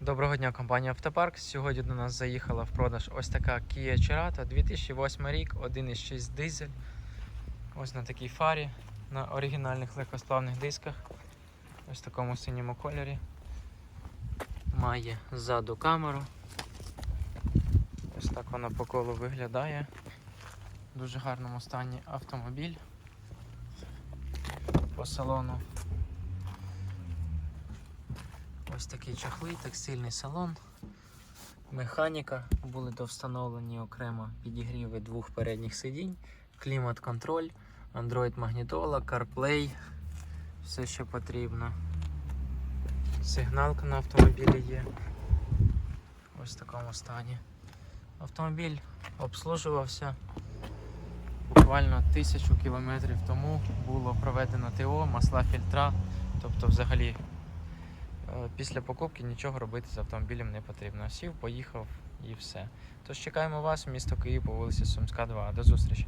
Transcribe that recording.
Доброго дня, компанія Автопарк. Сьогодні до нас заїхала в продаж ось така Kia Cerato 2008 рік, 1,6 дизель. Ось на такій фарі, на оригінальних легкосплавних дисках. Ось в такому синьому кольорі. Має ззаду камеру. Ось так вона по колу виглядає. В дуже гарному стані автомобіль. По салону Ось такі чахли, текстильний салон, механіка, були довстановлені окремо підігріви двох передніх сидінь, клімат-контроль, Android магнітола, CarPlay, все, що потрібно. Сигналка на автомобілі є. Ось в такому стані. Автомобіль обслужувався буквально тисячу кілометрів тому було проведено ТО, масла фільтра, тобто взагалі Після покупки нічого робити з автомобілем не потрібно. Сів, поїхав і все. Тож чекаємо вас, місто Київ по вулиці Сумська, 2. До зустрічі.